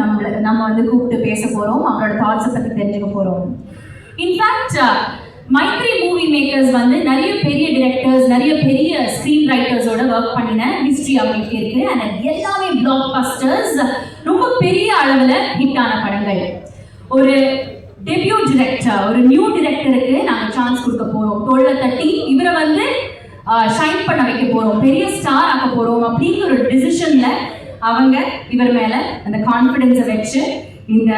நம்மள நம்ம வந்து கூப்பிட்டு பேச போறோம் அவரோட தாட்ஸை பத்தி தெரிஞ்சுக்க போறோம். In fact uh, Mythri movie makers வந்து நிறைய பெரிய டிரெக்டர்ஸ் நிறைய பெரிய ஸ்க்ரீன் ரைட்டர்ஸோட ஒர்க் பண்ணின ஹிஸ்ட்ரி அவங்களுக்கு இருக்கு. அண்ட் எல்லாமே பிளாக் பஸ்டர்ஸ் ரொம்ப பெரிய அளவுல ஹிட் ஆன படங்கள். ஒரு டெபியூ டிரெக்டர் ஒரு நியூ டிரெக்டருக்கு நாங்கள் சான்ஸ் கொடுக்க போறோம். தோல்ல தட்டி இவரை வந்து uh, ஷைன் பண்ண வைக்க போறோம். பெரிய ஸ்டார் ஆக்க போறோம் அப்படிங்கிற ஒரு டிசிஷன்ல அவங்க இவர் மேல அந்த கான்ஃபிடென்ஸை வச்சு இந்த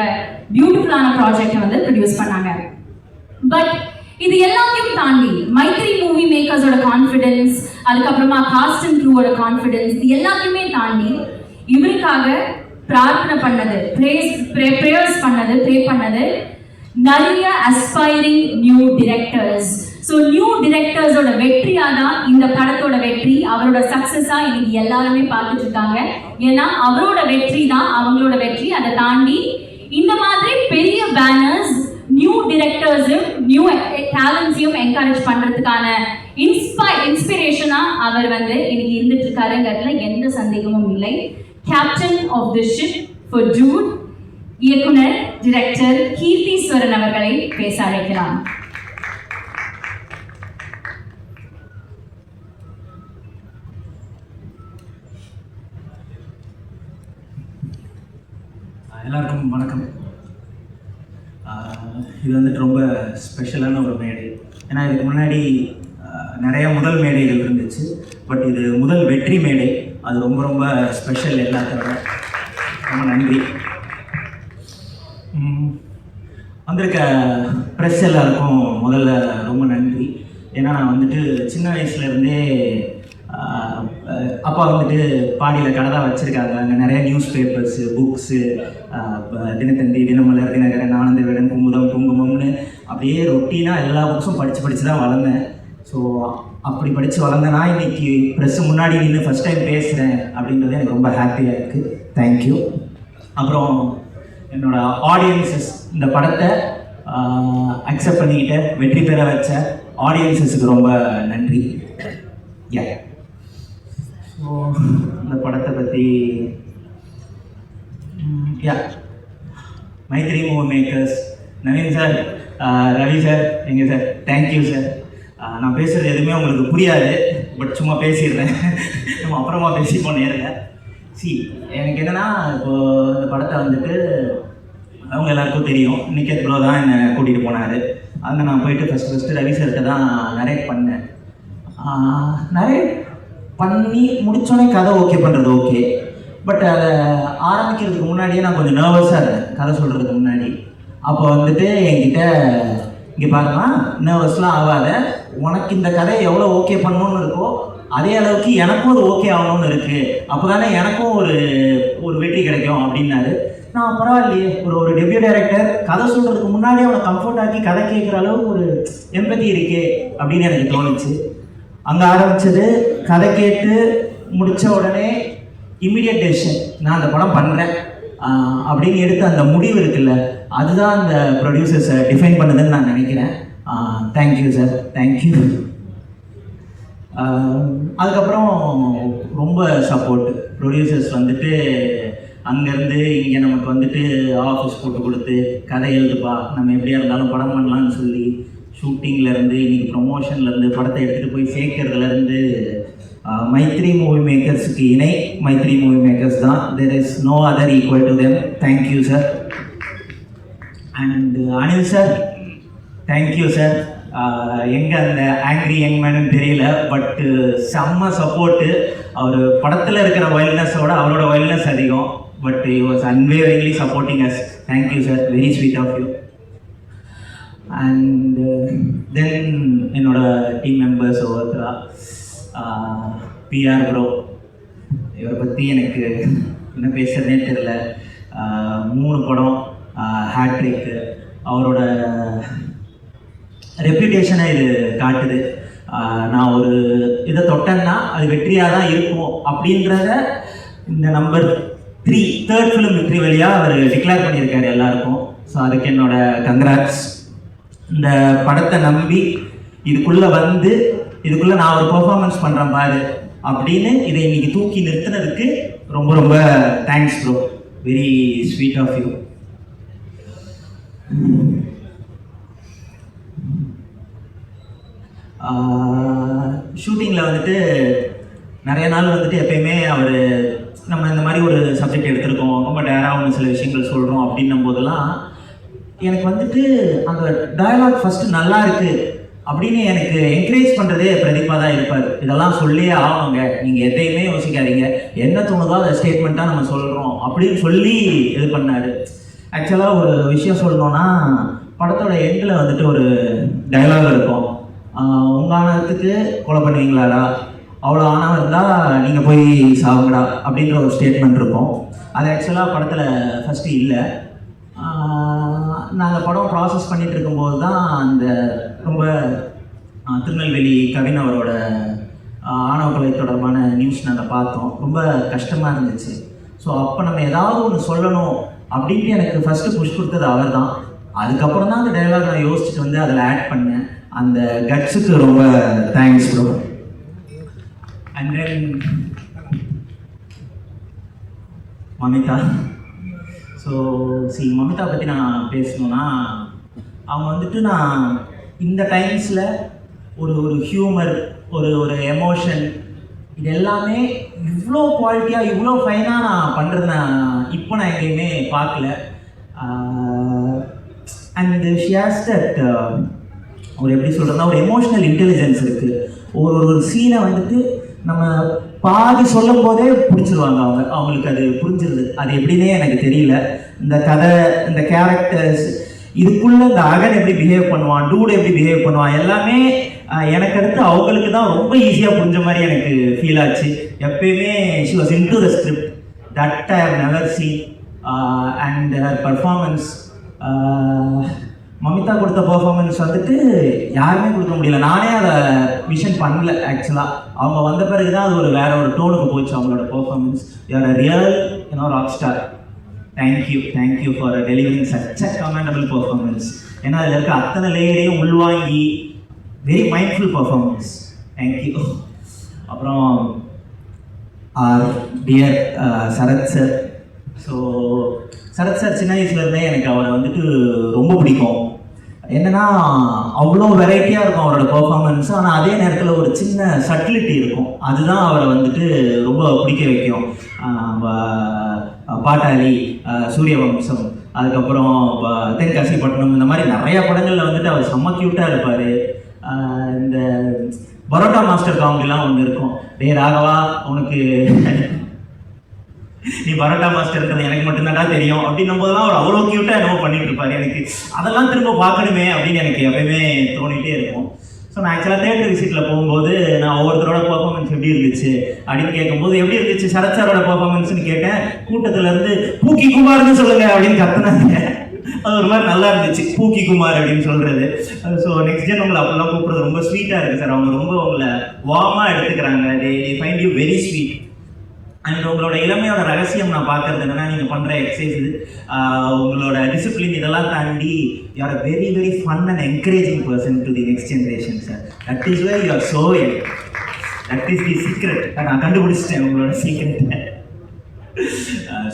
பியூட்டிஃபுல்லான ப்ராஜெக்டை வந்து ப்ரொடியூஸ் பண்ணாங்க. பட் இது எல்லாத்தையும் தாண்டி மைத்ரி மூவி மேக்கர்ஸோட கான்ஃபிடென்ஸ் அதுக்கப்புறமா காஸ்ட் அண்ட் க்ரூவோட கான்ஃபிடென்ஸ் இது எல்லாத்தையுமே தாண்டி இவருக்காக பிரார்த்தனை பண்ணது ப்ரேஸ் ப்ரேயர்ஸ் பண்ணது ப்ரே பண்ணது நிறைய aspiring new directors so new டிரெக்டர்ஸோட வெற்றியா தான் இந்த படத்தோட வெற்றி அவரோட சக்சஸா இன்னைக்கு எல்லாருமே பார்த்துட்டு இருக்காங்க ஏன்னா அவரோட வெற்றி தான் அவங்களோட வெற்றி. அதை தாண்டி இந்த மாதிரி பெரிய பேனர்ஸ் நியூ டிரெக்டர்ஸும் நியூ டேலண்ட்ஸையும் என்கரேஜ் பண்றதுக்கான இன்ஸ்பை இன்ஸ்பிரேஷனா அவர் வந்து இன்னைக்கு இருந்துட்டு இருக்காருங்கிறதுல எந்த சந்தேகமும் இல்லை. Captain of the ship for June இயக்குனர் டிரெக்டர் கீர்த்தீஸ்வரன் அவர்களை பேச அழைக்கலாம். எல்லாருக்கும் வணக்கம். இது வந்துட்டு ரொம்ப ஸ்பெஷலான ஒரு மேடை. ஏன்னா இதுக்கு முன்னாடி நிறையா நிறைய முதல் மேடைகள் இருந்துச்சு. பட் இது முதல் வெற்றி மேடை. அது ரொம்ப ரொம்ப ஸ்பெஷல் எல்லாத்தோட. ரொம்ப நன்றி. வந்திருக்க ப்ரெஸ் எல்லாருக்கும் முதல்ல ரொம்ப நன்றி. ஏன்னா நான் வந்துட்டு சின்ன வயசுலேருந்தே அப்பா வந்துட்டு பாடியில் கடை தான் வச்சுருக்காங்க. அங்கே நிறைய news papers books Dinathanthi Dinamalar Dinakaran Ananda Vikatan குங்குதம் குங்குமம்னு அப்படியே ரொட்டீனாக எல்லா புக்ஸும் படித்து படித்து தான் வளர்ந்தேன். ஸோ அப்படி படித்து வளர்ந்தேன்னா இன்னைக்கு ப்ரெஸ்ஸு முன்னாடி நின்று ஃபஸ்ட் டைம் பேசுகிறேன் அப்படின்றது எனக்கு ரொம்ப ஹாப்பியாக இருக்குது தேங்க்யூ அப்புறம் என்னோட ஆடியன்சஸ் இந்த படத்தை அக்செப்ட் பண்ணிக்கிட்ட வெற்றி பெற வச்ச ஆடியன்சஸுக்கு ரொம்ப நன்றி. யா ஸோ இந்த படத்தை பற்றி yeah Mythri movie makers Naveen sir Ravi sir எங்க சார் தேங்க்யூ சார் நான் பேசுகிறது எதுவுமே உங்களுக்கு புரியாது பட் சும்மா பேசிடுறேன். நம்ம அப்புறமா பேசிப்போம் நேரில். சி எனக்கு என்னென்னா இப்போது இந்த படத்தை வந்துட்டு அவங்க எல்லாருக்கும் தெரியும். நிக்கத் ப்ரோ தான் என்னை கூட்டிகிட்டு போனார். அங்கே நான் போயிட்டு ஃபஸ்ட்டு ஃபஸ்ட்டு ரவி சார்கிட்ட தான் நரேட் பண்ணேன். நரேட் பண்ணி முடிச்சோடனே கதை ஓகே பண்ணுறது ஓகே பட் அதை ஆரம்பிக்கிறதுக்கு முன்னாடியே நான் கொஞ்சம் நர்வஸாக இருந்தேன். கதை சொல்கிறதுக்கு முன்னாடி. அப்போ வந்துட்டு என்கிட்ட இங்கே பாருமா நர்வஸ்லாம் ஆகாத. உனக்கு இந்த கதையை எவ்வளோ ஓகே பண்ணணும்னு இருக்கோ அதே அளவுக்கு எனக்கும் ஒரு ஓகே ஆகணும்னு இருக்குது அப்போ தானே எனக்கும் ஒரு ஒரு வெற்றி கிடைக்கும் அப்படின்னாரு. நான் பரவாயில்லையே ஒரு ஒரு டெபியூ டைரக்டர் கதை சொல்கிறதுக்கு முன்னாடியே அவனை கம்ஃபர்ட் ஆக்கி கதை கேட்குற அளவுக்கு ஒரு எம்பத்தி இருக்கே அப்படின்னு எனக்கு தோணுச்சு. அங்கே ஆரம்பிச்சது கதை கேட்டு முடித்த உடனே இம்மிடியட் டெசிஷன் நான் அந்த படம் பண்ணுறேன் அப்படின்னு எடுத்த அந்த முடிவு இருக்குல்ல அதுதான் அந்த ப்ரொடியூசர்ஸை டிஃபைன் பண்ணுதுன்னு நான் நினைக்கிறேன். தேங்க்யூ சார் தேங்க்யூ அதுக்கப்புறம் ரொம்ப சப்போர்ட் ப்ரொடியூசர்ஸ் வந்துட்டு அங்கேருந்து இங்கே நமக்கு வந்துட்டு ஆஃபீஸ் போட்டு கொடுத்து கதை எழுதுப்பா நம்ம எப்படியா இருந்தாலும் படம் பண்ணலான்னு சொல்லி ஷூட்டிங்லேருந்து இன்றைக்கி ப்ரொமோஷன்லேருந்து படத்தை எடுத்துகிட்டு போய் சேர்க்கறதுலேருந்து மைத்ரி மூவி மேக்கர்ஸுக்கு இணை. மைத்ரி மூவி மேக்கர்ஸ் தான். There is no other equal to them thank you sir and Anil sir thank you sir எங்கே அந்த ஆங்க்ரி யங் மேனு தெரியல பட்டு uh, செம்ம சப்போர்ட்டு அவர் படத்தில் இருக்கிற வைல்ட்னஸோட அவரோட வைல்ட்னஸ் அதிகம். But you was unwaveringly supporting us thank you sir very sweet of you and then uh, என்னோட டீம் மெம்பர்ஸ் ஒவ்வொருத்தரா பிஆர் ப்ரோ இவரை பற்றி எனக்கு என்ன பேசுறதே தெரில மூணு படம் ஹேட்ரிக்கு அவரோட ரெப்யூட்டேஷனை இது காட்டுது. நான் ஒரு இதை தொட்டேன்னா அது வெற்றியாக தான் இருக்கும் அப்படின்றத இந்த நம்பர் த்ரீ தேர்ட் ஃபிலிம் வெற்றி வழியாக அவர் டிக்ளேர் பண்ணியிருக்காரு எல்லாருக்கும். ஸோ அதுக்கு என்னோட கங்க்ராட்ஸ் இந்த படத்தை நம்பி இதுக்குள்ளே வந்து இதுக்குள்ளே நான் ஒரு பெர்ஃபார்மன்ஸ் பண்ணுறேன் பாரு அப்படின்னு இதை இன்னைக்கு தூக்கி நிறுத்தினதுக்கு ரொம்ப ரொம்ப thanks bro very sweet of you ஷூட்டிங்கில் வந்துட்டு நிறைய நாள் வந்துட்டு எப்பயுமே அவர் நம்ம இந்த மாதிரி ஒரு சப்ஜெக்ட் எடுத்திருக்கோம். ரொம்ப டேராக ஒன்று சில விஷயங்கள் சொல்கிறோம் அப்படின்னும் போதெல்லாம் எனக்கு வந்துட்டு அந்த டயலாக் ஃபஸ்ட்டு நல்லா இருக்கு அப்படின்னு எனக்கு என்கரேஜ் பண்ணுறதே பிரதீபா தான் இருப்பார். இதெல்லாம் சொல்லியே ஆகணுங்க. நீங்கள் எதையுமே யோசிக்காதீங்க. என்ன தோணுதோ அதை ஸ்டேட்மெண்ட்டாக நம்ம சொல்கிறோம் அப்படின்னு சொல்லி இது பண்ணார். ஆக்சுவலாக ஒரு விஷயம் சொல்லணும்னா படத்தோட எண்டில் வந்துட்டு ஒரு டயலாக் இருக்கும். ஆஹ் உங்க ஆணவத்துக்கு கொலை பண்ணுவீங்களாடா? அவ்வளோ ஆணவம் இருந்தால் நீங்கள் போய் சாவுங்கடா அப்படின்ற ஒரு ஸ்டேட்மெண்ட் இருக்கும். அது ஆக்சுவலாக படத்தில் ஃபஸ்ட்டு இல்லை. நாங்கள் படம் ப்ராசஸ் பண்ணிகிட்டு இருக்கும்போது தான் அந்த ரொம்ப திருநெல்வேலி கவின் அவரோட ஆணவ கொலை தொடர்பான நியூஸ் நாங்கள் பார்த்தோம். ரொம்ப கஷ்டமாக இருந்துச்சு. ஸோ அப்போ நம்ம ஏதாவது ஒன்று சொல்லணும் அப்படின்ட்டு எனக்கு ஃபஸ்ட்டு புஷ் கொடுத்தது அவர் தான். அதுக்கப்புறம் தான் அந்த டைலாக் நான் யோசிச்சுட்டு வந்து அதில் ஆட் பண்ணேன். அந்த கட்ஸுக்கு ரொம்ப thanks bro and then Mamitha so she Mamitha பற்றி நான் பேசணும்னா அவங்க வந்துட்டு நான் இந்த டைம்ஸில் ஒரு ஒரு ஹியூமர் ஒரு ஒரு எமோஷன் இது எல்லாமே இவ்வளோ குவாலிட்டியாக இவ்வளோ ஃபைனாக நான் பண்ணுறது நான் இப்போ நான் எங்கேயுமே பார்க்கல. அண்ட் ஷி ஹாஸ் தட் ஒரு எப்படி சொல்கிறதுனா ஒரு எமோஷனல் இன்டெலிஜென்ஸ் இருக்குது ஒரு ஒரு சீனை வந்துட்டு நம்ம பாதி சொல்லும் போதே பிடிச்சிருவாங்க அவங்க. அவங்களுக்கு அது புரிஞ்சிருது. அது எப்படின்னே எனக்கு தெரியல. இந்த கதை இந்த கேரக்டர்ஸ் இதுக்குள்ள இந்த அகன் எப்படி பிஹேவ் பண்ணுவான் டூடு எப்படி பிஹேவ் பண்ணுவான் எல்லாமே எனக்கு அடுத்து அவங்களுக்கு தான் ரொம்ப ஈஸியாக புரிஞ்ச மாதிரி எனக்கு ஃபீல் ஆச்சு. எப்பயுமே she was in to the script that I have never seen and her performance Mamitha கொடுத்த பர்ஃபார்மன்ஸ் வந்துட்டு யாருமே கொடுக்க முடியல. நானே அதை விஷன் பண்ணல ஆக்சுவலாக அவங்க வந்த பிறகு தான் அது ஒரு வேற ஒரு டோனுக்கு போச்சு அவங்களோட performance you're a real you know rock star thank you thank you for delivering such a commendable performance ஏன்னா அதில் இருக்க அத்தனை லேயரையும் உள்வாங்கி very mindful performance thank you அப்புறம் our dear Sarath sir so Sarath sir சின்ன வயசுலேருந்தே எனக்கு அவரை வந்துட்டு ரொம்ப பிடிக்கும். என்னன்னா அவ்வளோ வெரைட்டியாக இருக்கும் அவரோட பர்ஃபார்மன்ஸ் ஆனால் அதே நேரத்தில் ஒரு சின்ன சட்டிலிட்டி இருக்கும். அதுதான் அவரை வந்துட்டு ரொம்ப பிடிக்க வைக்கும். பாட்டாளி சூரிய சூரியவம்சம் அதுக்கப்புறம் தென்காசி பட்டணம் இந்த மாதிரி நிறைய படங்களில் வந்துட்டு அவர் செம்ம க்யூட்டாக இருப்பார். இந்த பரோட்டா மாஸ்டர் காமெடிலாம் ஒன்று இருக்கும். டே ராகவா உனக்கு நீ பரோட்டா இருக்கிறது எனக்கு மட்டும்தான்டா தெரியும் அப்படின்னும் போதெல்லாம் அவர் அவ்வளோ க்யூட்டாக என்னமோ பண்ணிட்டு இருப்பாரு. எனக்கு அதெல்லாம் திரும்ப பார்க்கணுமே அப்படின்னு எனக்கு எப்பயுமே தோணிகிட்டே இருக்கும். ஸோ நான் ஆக்சுவலாக தேட்டர் விசிட்டில் போகும்போது நான் ஒவ்வொருத்தரோட பெர்ஃபார்மன்ஸ் எப்படி இருந்துச்சு அப்படின்னு கேட்கும்போது எப்படி இருந்துச்சு சரத் சாரோட கேட்டேன். கூட்டத்துல இருந்து பூக்கி குமார்னு சொல்லுங்க அப்படின்னு கத்துனாங்க. அது ஒரு மாதிரி நல்லா இருந்துச்சு. பூக்கி குமார் அப்படின்னு சொல்றது. ஸோ நெக்ஸ்ட் ஜென் உங்களை அப்படிலாம் கூப்பிடுறது ரொம்ப ஸ்வீட்டாக இருக்குது சார். அவங்க ரொம்ப உங்களை வார்மாக எடுத்துக்கிறாங்க. They find you very sweet and உங்களோட இளமையோட ரகசியம் நான் பார்க்கறது என்னன்னா நீங்கள் பண்ணுற எக்ஸசைஸ் உங்களோட டிசிப்ளின் இதெல்லாம் தாண்டி you're very very fun and encouraging person to the next generation sir that is way you are so that is the secret நான் கண்டுபிடிச்சிட்டேன் உங்களோட சீக்ரெட்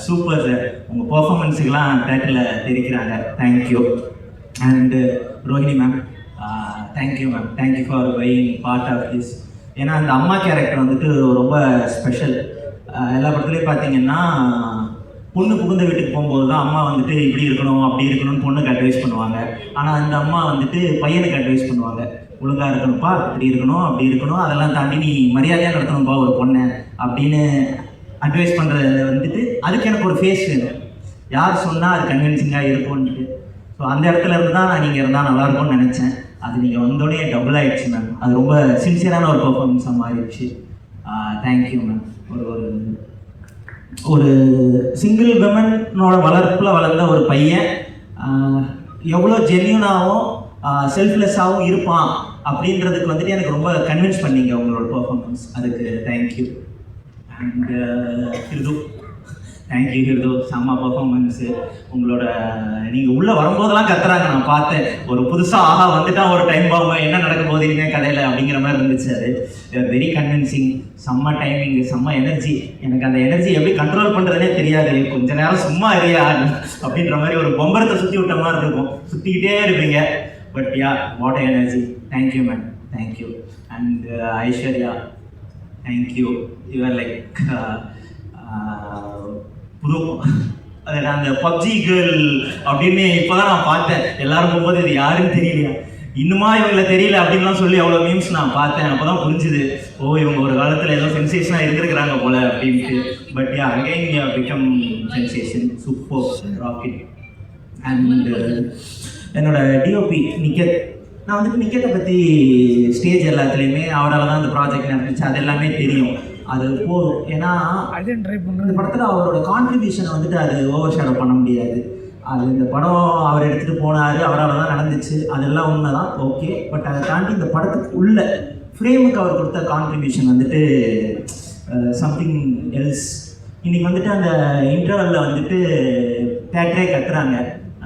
சூப்பர் சார் உங்கள் பர்ஃபார்மன்ஸுக்கெல்லாம் தேட்டரில் தெரிக்கிறாங்க. Thank you and Rohini ma'am thank you ma'am thank you for buying part of this ஏன்னா அந்த அம்மா character வந்துட்டு ரொம்ப ஸ்பெஷல் எல்லா படத்துலையும் பார்த்தீங்கன்னா பொண்ணு புகுந்த வீட்டுக்கு போகும்போது தான் அம்மா வந்துட்டு இப்படி இருக்கணும் அப்படி இருக்கணும்னு பொண்ணுக்கு அட்வைஸ் பண்ணுவாங்க. ஆனால் அந்த அம்மா வந்துட்டு பையனுக்கு அட்வைஸ் பண்ணுவாங்க. ஒழுங்காக இருக்கணும்ப்பா இப்படி இருக்கணும் அப்படி இருக்கணும் அதெல்லாம் தாண்டி நீ மரியாதையாக நடத்தணும்ப்பா ஒரு பொண்ணை அப்படின்னு அட்வைஸ் பண்ணுறதுல வந்துட்டு அதுக்கு எனக்கு ஒரு ஃபேஸ் வேணும். யார் சொன்னால் அது கன்வின்சிங்காக இருக்கும்ன்ட்டு. ஸோ அந்த இடத்துல இருந்து தான் நான் நீங்கள் இருந்தால் நல்லா இருக்கும்னு நினச்சேன். அது நீங்கள் வந்தோடனே டபுள் ஆகிடுச்சு மேம் அது ரொம்ப சின்சியரான ஒரு பர்ஃபார்மன்ஸாக மாறிடுச்சு. தேங்க்யூ மேம் ஒரு ஒரு ஒரு சிங்கிள் விமனோட வளர்ப்பில் வளர்ந்த ஒரு பையன் எவ்வளோ ஜென்யூனாகவும் செல்ஃப்லெஸ்ஸாகவும் இருப்பான் அப்படின்றதுக்கு வந்துட்டு எனக்கு ரொம்ப கன்வின்ஸ் பண்ணீங்க உங்களோட பர்ஃபார்மன்ஸ் அதுக்கு தேங்க்யூ அண்ட் இது தேங்க்யூ ஹிருதோ செம்ம பர்ஃபார்மன்ஸு உங்களோட நீங்கள் உள்ளே வரும்போதெல்லாம் கத்துறாங்க. நான் பார்த்தேன். ஒரு புதுசாக ஆஹா வந்துட்டா ஒரு டைம் பாம்பு என்ன நடக்க போகுது கதையில் அப்படிங்கிற மாதிரி இருந்துச்சு அது. வெரி கன்வின்சிங் செம்ம டைமிங் செம்ம எனர்ஜி எனக்கு அந்த எனர்ஜி எப்படி கண்ட்ரோல் பண்ணுறதே தெரியாது. கொஞ்ச நேரம் சும்மா இல்லையா அப்படின்ற மாதிரி ஒரு பொம்பரத்தை சுற்றி விட்ட மாதிரி இருக்கும். சுற்றிக்கிட்டே இருப்பீங்க. But yeah what energy thank you ma'am thank you and Aishwarya thank you you're like uh, புது அது நான் அந்த பப்ஜி கேர்ள் அப்படின்னு இப்போதான் நான் பார்த்தேன். எல்லாரும் போகும்போது இது யாருன்னு தெரியலையா? இன்னுமா இவங்கள தெரியல அப்படின்லாம் சொல்லி அவ்வளோ மீம்ஸ் நான் பார்த்தேன். அப்போ தான் புரிஞ்சுது. ஓ இவங்க ஒரு காலத்தில் ஏதோ சென்சேஷனாக இருந்திருக்கிறாங்க போல அப்படின்ட்டு. But yeah again yeah become sensation super rocket and என்னோட டிஓபி நிக்கத் நான் வந்துட்டு நிக்கத்தை பற்றி ஸ்டேஜ் எல்லாத்துலேயுமே அவரால் தான் அந்த ப்ராஜெக்ட் நடந்துச்சு. அது எல்லாமே தெரியும். அது போதும். ஏன்னா இந்த படத்தில் அவரோட கான்ட்ரிபியூஷனை வந்துட்டு அது ஓவர் ஷேடோ பண்ண முடியாது. அது இந்த படம் அவர் எடுத்துகிட்டு போனார் அவரால் தான் நடந்துச்சு. அதெல்லாம் உண்மை தான் ஓகே பட் அதை தாண்டி இந்த படத்துக்கு உள்ள ஃப்ரேமுக்கு அவர் கொடுத்த கான்ட்ரிபியூஷன் வந்துட்டு சம்திங் எல்ஸ் இன்னைக்கு வந்துட்டு அந்த இன்டர்வலில் வந்துட்டு தேட்டரே கத்துறாங்க.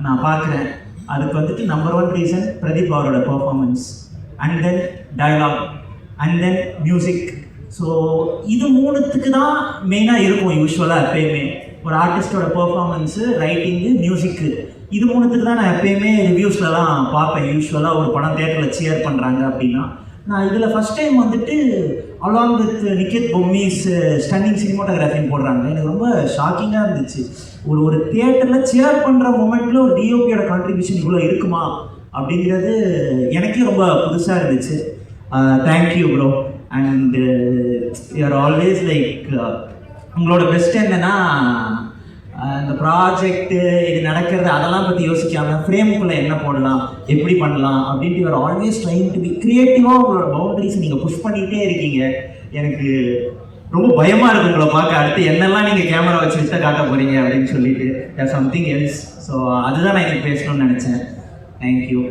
நான் பார்க்குறேன். அதுக்கு வந்துட்டு நம்பர் ஒன் ரீசன் பிரதீப் அவரோட performance and then dialogue and then music so இது மூணுத்துக்கு தான் மெயினாக இருக்கும் யூஸ்வலாக எப்பயுமே. ஒரு ஆர்டிஸ்டோட பர்ஃபார்மன்ஸு ரைட்டிங்கு மியூசிக்கு இது மூணுத்துக்கு தான் நான் எப்பயுமே ரிவ்யூஸ்லலாம் பார்ப்பேன். யூஸ்வலாக ஒரு படம் தேட்டரில் சேர் பண்ணுறாங்க அப்படின்னா. நான் இதில் ஃபஸ்ட் டைம் வந்துட்டு along with Nikketh Bommi's stunning சினிமாட்டோகிராஃபின்னு போடுறாங்க. எனக்கு ரொம்ப ஷாக்கிங்காக இருந்துச்சு. ஒரு ஒரு தியேட்டரில் சேர் பண்ணுற மூமெண்ட்டில் ஒரு டிஓபியோட கான்ட்ரிபியூஷன் இவ்வளோ இருக்குமா? அப்படிங்கிறது எனக்கே ரொம்ப புதுசாக இருந்துச்சு. Thank you bro and you're always like உங்களோட பெஸ்ட் என்னன்னா uh, இந்த ப்ராஜெக்ட்டு இது நடக்கிறது அதெல்லாம் பற்றி யோசிக்காமல் ஃப்ரேமுக்குள்ளே என்ன போடலாம் எப்படி பண்ணலாம் அப்படின்ட்டு you're always trying to be க்ரியேட்டிவாக உங்களோட பவுண்டரிஸ் நீங்கள் புஷ் பண்ணிகிட்டே இருக்கீங்க. எனக்கு ரொம்ப பயமாக இருக்கு உங்களை பார்க்க. அடுத்து என்னெல்லாம் நீங்கள் கேமரா வச்சு விட்ட காட்ட போகிறீங்க அப்படின்னு சொல்லிட்டு சம்திங் எல்ஸ் ஸோ அதுதான் நான் எனக்கு பேசணும்னு நினச்சேன். Thank you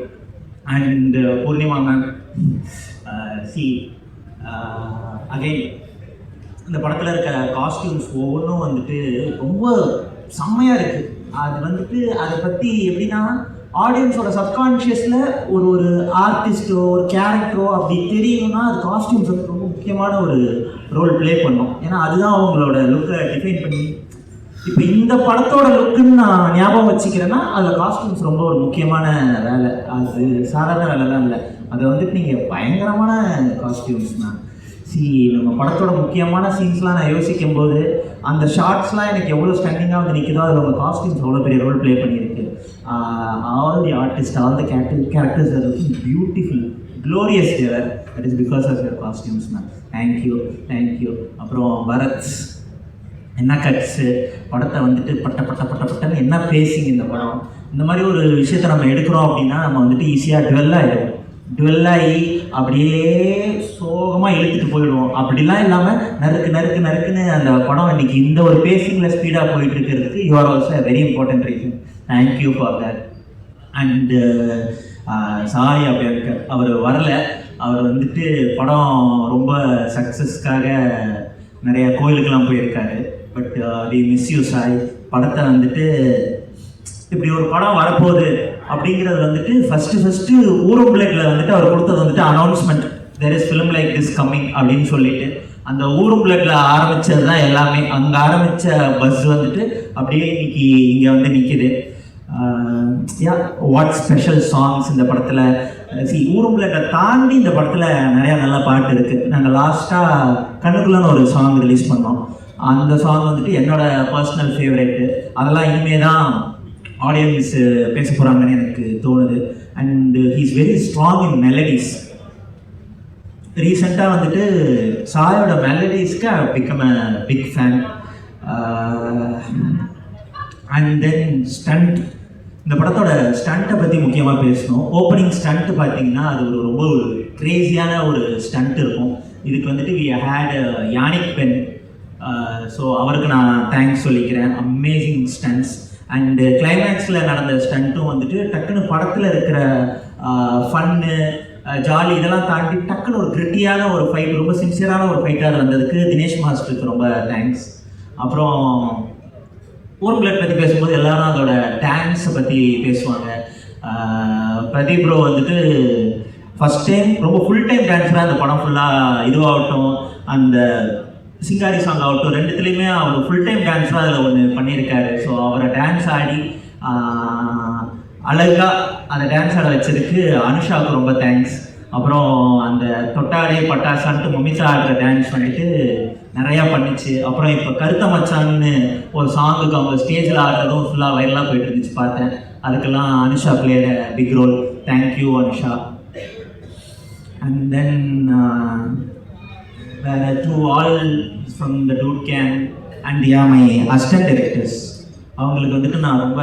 and Poornima ma'am she uh, again இந்த படத்தில் இருக்க காஸ்டியூம்ஸ் ஒவ்வொன்றும் வந்துட்டு ரொம்ப செம்மையாக இருக்குது அது வந்துட்டு அதை பற்றி எப்படின்னா ஆடியன்ஸோட சப்கான்ஷியஸில் ஒரு ஒரு ஆர்டிஸ்ட்டோ ஒரு கேரக்டரோ அப்படி தெரியணும்னா அது காஸ்டியூம்ஸ் வந்து ரொம்ப முக்கியமான ஒரு ரோல் ப்ளே பண்ணும். ஏன்னா அதுதான் அவங்களோட லுக்கை டிஃபைன் பண்ணி இப்போ இந்த படத்தோட லுக்குன்னு நான் ஞாபகம் வச்சுக்கிறேன்னா அதில் காஸ்டியூம்ஸ் ரொம்ப ஒரு முக்கியமான வேலை. அது சாதாரண வேலைலாம் இல்லை. அதை வந்துட்டு நீங்கள் பயங்கரமான காஸ்டியூம்ஸ் தான் சி நம்ம படத்தோட முக்கியமான சீன்ஸ்லாம் நான் யோசிக்கும் போது அந்த ஷார்ட்ஸ்லாம் எனக்கு எவ்வளோ ஸ்டண்டிங்காக வந்து நிற்குதோ அதில் உங்கள் காஸ்டியூம்ஸ் அவ்வளோ பெரிய ரோல் ப்ளே பண்ணியிருக்கு. All the artist all the character characters are beautiful glorious there that is because of your costumes ma'am thank you thank you அப்புறம் பரத் என்ன கட்ஸு படத்தை வந்துட்டு பட்ட பட்ட பட்ட பட்டன்னு என்ன பேசிங் இந்த படம்? இந்த மாதிரி ஒரு விஷயத்தை நம்ம எடுக்கிறோம் அப்படின்னா நம்ம வந்துட்டு ஈஸியாக டுவெல் ஆகிடும் டுவெல் ஆகி அப்படியே சோகமாக இழுத்துட்டு போயிடுவோம். அப்படிலாம் இல்லாமல் நறுக்கு நறுக்கு நறுக்குன்னு அந்த படம் இன்னைக்கு இந்த ஒரு பேசிங்கில் ஸ்பீடாக போயிட்டு இருக்கிறதுக்கு you're also very important reason thank you for that and Sai Abhyankar அவர் வரல. அவர் வந்துட்டு படம் ரொம்ப சக்ஸஸ்க்காக நிறைய கோயிலுக்கெல்லாம் போயிருக்காரு. But we miss you Sai படத்தை வந்துட்டு இப்படி ஒரு படம் வரப்போகுது. அப்படிங்கிறது வந்துட்டு ஃபஸ்ட்டு ஃபஸ்ட்டு ஊரும் பிள்ளைகளை வந்துட்டு அவர் கொடுத்தது வந்துட்டு announcement there is film like this coming அப்படின்னு சொல்லிட்டு அந்த ஊரும் பிள்ளைகளை ஆரம்பித்தது தான் எல்லாமே. அங்கே ஆரம்பித்த பஸ் வந்துட்டு அப்படியே இன்னைக்கு இங்கே வந்து நிற்கிது யா வாட் ஸ்பெஷல் சாங்ஸ் இந்த படத்தில். சி ஊரும்புலட்டை தாண்டி இந்த படத்தில் நிறையா நல்ல பாட்டு இருக்குது நாங்கள் லாஸ்ட்டாக கண்ணுக்குள்ளன்னு ஒரு சாங் ரிலீஸ் பண்ணோம். அந்த சாங் வந்துட்டு என்னோட பர்சனல் ஃபேவரேட்டு அதெல்லாம் இனிமே தான் ஆடியன்ஸ் uh, பேச போகிறாங்கன்னு எனக்கு தோணுது. And he's very strong in melodies ரீசெண்டாக வந்துட்டு சாயோட மெலடிஸ்க்கு become a big fan and then stunt இந்த படத்தோட ஸ்டண்ட்டை பற்றி முக்கியமாக பேசணும். ஓப்பனிங் ஸ்டண்ட் பார்த்தீங்கன்னா அது ஒரு ரொம்ப ஒரு க்ரேஸியான ஒரு ஸ்டண்ட் இருக்கும். இதுக்கு வந்துட்டு we had Yannick Ben so அவருக்கு நான் தேங்க்ஸ் சொல்லிக்கிறேன். அமேசிங் ஸ்டண்ட்ஸ் அண்டு கிளைமேக்ஸில் நடந்த ஸ்டண்ட்டும் வந்துட்டு டக்குன்னு படத்தில் இருக்கிற ஃபன்னு ஜாலி இதெல்லாம் தாண்டி டக்குன்னு ஒரு கிரிட்டியான ஒரு ஃபைட் ரொம்ப சின்சியரான ஒரு ஃபைட்டாக வந்ததுக்கு தினேஷ் மாஸ்டருக்கு ரொம்ப தேங்க்ஸ் அப்புறம் ஓன் பிளட் பற்றி பேசும்போது எல்லாரும் அதோட டான்ஸை பற்றி பேசுவாங்க. பிரதீப் ப்ரோ வந்துட்டு ஃபஸ்ட் டைம் ரொம்ப ஃபுல் டைம் டான்ஸராக அந்த படம் ஃபுல்லாக இதுவாகட்டும். அந்த சிங்காரி சாங் ஆகட்டும் ரெண்டுத்துலேயுமே அவர் ஃபுல் டைம் டான்ஸாக அதில் ஒன்று பண்ணியிருக்காரு. ஸோ அவரை டான்ஸ் ஆடி அழகாக அந்த டான்ஸ் ஆட வச்சதுக்கு அனுஷாவுக்கு ரொம்ப தேங்க்ஸ் அப்புறம் அந்த தொட்டாடே பட்டாசான்ட்டு மமிதா ஆடுற டான்ஸ் வந்துட்டு நிறையா பண்ணிச்சு. அப்புறம் இப்போ கருத்த மச்சான்னு ஒரு சாங்குக்கு அவங்க ஸ்டேஜில் ஆடுறதும் ஃபுல்லாக வைரலாக போயிட்டு இருந்துச்சு பார்த்தேன். அதுக்கெல்லாம் Anusha played big role thank you Anusha. And then வேற to all from the Dude can and yeah my assistant directors அவங்களுக்கு வந்துட்டு நான் ரொம்ப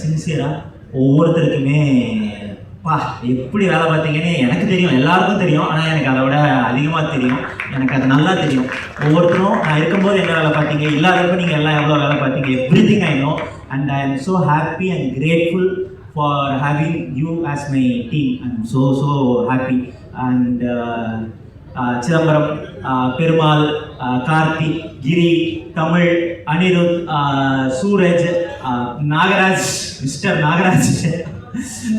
சின்சியராக ஒவ்வொருத்தருக்குமே பா எப்படி வேலை பார்த்தீங்கன்னு எனக்கு தெரியும் எல்லாருக்கும் தெரியும். ஆனால் எனக்கு அதை விட அதிகமாக தெரியும். எனக்கு அது நல்லா தெரியும். ஒவ்வொருத்தரும் நான் இருக்கும்போது என்ன வேலை பார்த்தீங்க? இல்லாதப்ப நீங்கள் எல்லாம் எவ்வளோ வேலை பார்த்தீங்க? Every thing I know and I am so happy and grateful for having you as my team I am so so happy and Chidambaram Perumal Karthi Karthik Giri Tamil Anirudh Suraj Nagaraj mister Nagaraj.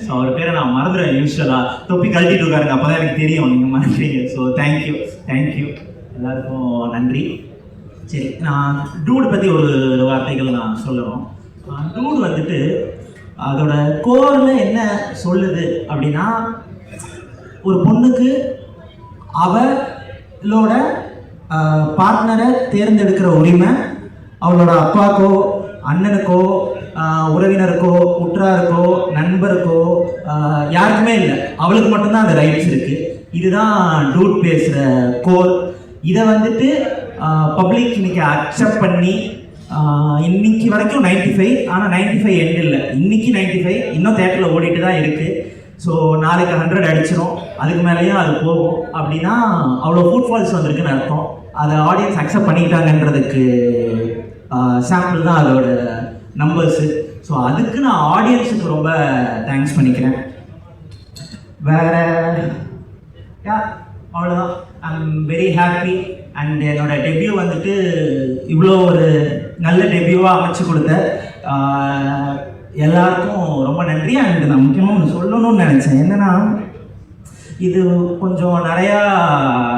So அவர் பேரை நான் மறந்துடுவேன் யூஸ்வலாக தொப்பி கழட்டிட்டு இருக்காருங்க அப்போ தான் எனக்கு தெரியும் நீங்கள் மறந்துறீங்க ஸோ தேங்க்யூ தேங்க்யூ எல்லாருக்கும் நன்றி. சரி நான் டூடு பற்றி ஒரு வார்த்தைகள் நான் சொல்லணும். டூடு வந்துட்டு அதோட கோரில் என்ன சொல்லுது அப்படின்னா ஒரு பொண்ணுக்கு அவளோட பார்ட்னரை தேர்ந்தெடுக்கிற உரிமை அவளோட அப்பாக்கோ அண்ணனுக்கோ உறவினருக்கோ உற்றாருக்கோ நண்பருக்கோ யாருக்குமே இல்லை. அவளுக்கு மட்டும்தான் அந்த ரைட்ஸ் இருக்குது இதுதான் டூட் பேசுகிற கோர் இதை வந்துட்டு பப்ளிக் இன்னைக்கு அக்செப்ட் பண்ணி இன்னைக்கு வரைக்கும் 95 ஃபைவ் ஆனால் நைன்டி ஃபைவ் எண்ட் இல்லை. இன்னைக்கு 95 ஃபைவ் இன்னும் தேட்டரில் ஓடிட்டு தான் இருக்குது ஸோ நாளைக்கு ஹண்ட்ரட் அடிச்சிடும் அதுக்கு மேலேயும் அது போகும். அப்படின்னா அவ்வளோ ஃபுட் ஃபால்ஸ் வந்திருக்குன்னு அர்த்தம். அதை ஆடியன்ஸ் அக்செப்ட் பண்ணிக்கிட்டாங்கன்றதுக்கு சாம்பிள் தான் அதோட நம்பர்ஸு ஸோ அதுக்கு நான் ஆடியன்ஸுக்கு ரொம்ப தேங்க்ஸ் பண்ணிக்கிறேன். வேற யா அவ்வளோதான் ஐம் வெரி ஹாப்பி அண்ட் என்னோட டெபியூ வந்துட்டு இவ்வளோ ஒரு நல்ல டெபியூவாக அமைச்சு கொடுத்த எல்லாருக்கும் ரொம்ப நன்றி அண்ட் நான் முக்கியமாக ஒன்று சொல்லணும்னு நினச்சேன். என்னன்னா இது கொஞ்சம் நிறையா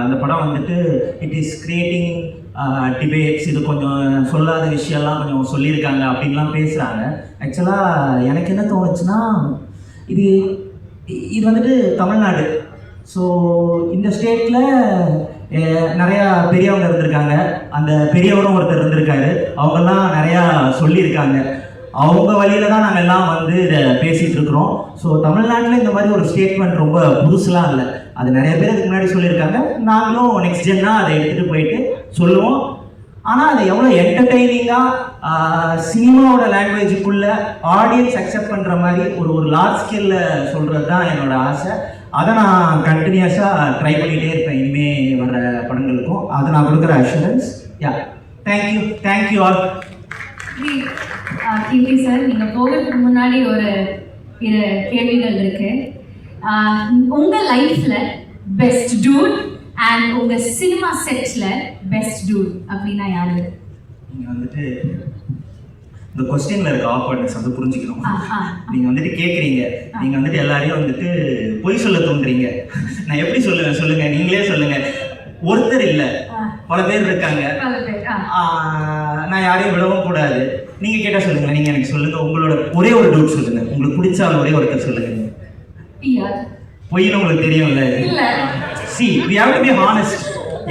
இந்த படம் வந்துட்டு இட் இஸ் கிரியேட்டிங் டிபேட்ஸ் இது கொஞ்சம் சொல்லாத விஷயம்லாம் கொஞ்சம் சொல்லியிருக்காங்க அப்படின்லாம் பேசுகிறாங்க ஆக்சுவலாக எனக்கு என்ன தோணுச்சுன்னா இது இது வந்துட்டு தமிழ்நாடு. ஸோ இந்த ஸ்டேட்டில் நிறையா பெரியவங்க இருந்திருக்காங்க. அந்த பெரியவரும் ஒருத்தர் இருந்திருக்காரு. அவங்கெல்லாம் நிறையா சொல்லியிருக்காங்க. அவங்க வழியில தான் நாங்கள் எல்லாம் வந்து இதை பேசிகிட்டு இருக்கிறோம். ஸோ தமிழ்நாட்டில் இந்த மாதிரி ஒரு ஸ்டேட்மெண்ட் ரொம்ப புதுசுலாம் இல்லை. அது நிறைய பேர் அதுக்கு முன்னாடி சொல்லியிருக்காங்க. நாங்களும் நெக்ஸ்ட் ஜென்னாக அதை எடுத்துகிட்டு போயிட்டு சொல்லுவோம். ஆனால் அது எவ்வளோ என்டர்டெய்னிங்காக சினிமாவோட லாங்குவேஜுக்குள்ள ஆடியன்ஸ் அக்செப்ட் பண்ணுற மாதிரி ஒரு ஒரு லார்ஜ் ஸ்கேலில் சொல்கிறது தான் என்னோட ஆசை. அதை நான் கண்டினியூஸாக ட்ரை பண்ணிகிட்டே இருப்பேன். இனிமேல் வர படங்களுக்கும். அதை நான் கொடுக்குற assurance yeah thank you thank you all Keerthi sir நீங்க போகிறதுக்கு முன்னாடி ஒரு இரு கேள்விகள் இருக்கு. ஆஹ் உங்க லைஃப்ல பெஸ்ட் டூட் அண்ட் உங்க சினிமா செட்ல பெஸ்ட் டூட் அப்படின்னா யாரு? நீங்கள் வந்துட்டு இந்த கொஸ்டினில் இருக்க ஆக்வர்ட்னஸ் வந்து புரிஞ்சுக்கணும். ஆஹா. நீங்கள் வந்துட்டு கேட்குறீங்க நீங்கள் வந்துட்டு எல்லாரையும் வந்துட்டு பொய் சொல்ல தோன்றீங்க நான் எப்படி சொல்லுவேன்? சொல்லுங்க. நீங்களே சொல்லுங்க. ஒருத்தர் இல்லை. பல பேர் இருக்காங்க. நான் யாரையும் விடவும் கூடாது. நீங்க கேட்டா சொல்லுங்க நீங்க எனக்கு சொல்லுங்க. உங்களோட ஒரே ஒரு டவுட் சொல்லுங்க. உங்களுக்கு பிடிச்ச ஒரே ஒருத்தர் சொல்லுங்க. பொய்ன்னு உங்களுக்கு தெரியும்ல. See we have to be honest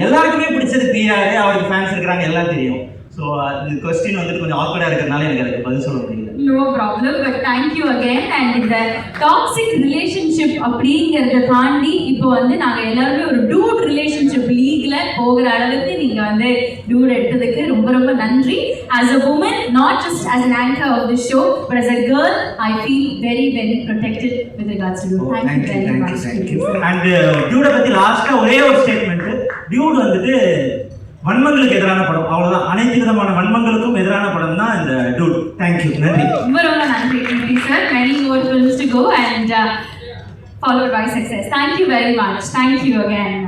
எல்லாருக்குமே பிடிச்சது பிஆர் அவருக்கு ஃபேன்ஸ் இருக்கிறாங்க எல்லாம் தெரியும். ஸோ அது கொஸ்டின் வந்துட்டு கொஞ்சம் ஆக்வர்டாக இருக்கிறதுனால எனக்கு அதுக்கு பதில் சொல்ல முடியல. No problem but thank you again and இந்த டாக்ஸிக் ரிலேஷன்ஷிப் அப்படிங்கிறத தாண்டி இப்போ வந்து நாங்கள் எல்லாருமே ஒரு டூட் ரிலேஷன்ஷிப் லீக்ல போகிற அளவுக்கு நீங்க வந்து டூட் எடுத்ததுக்கு ரொம்ப ரொம்ப நன்றி. As a woman not just as an anchor of the show but as a girl I feel very very protected with regards to you. Thank you thank you very thank you much. Thank you and டியூடை பற்றி லாஸ்ட்டாக ஒரே ஒரு statement Dude வந்துட்டு வன்மங்களுக்கு எதிரான படம். அவ்வளவுதான். அனைத்து விதமான வன்மங்களுக்கும் எதிரான படம் தான் இந்த டூட். தேங்க்யூ நன்றி. ரொம்ப ரொம்ப நன்றி. Sir many more films to go and followed by by thank you you very much.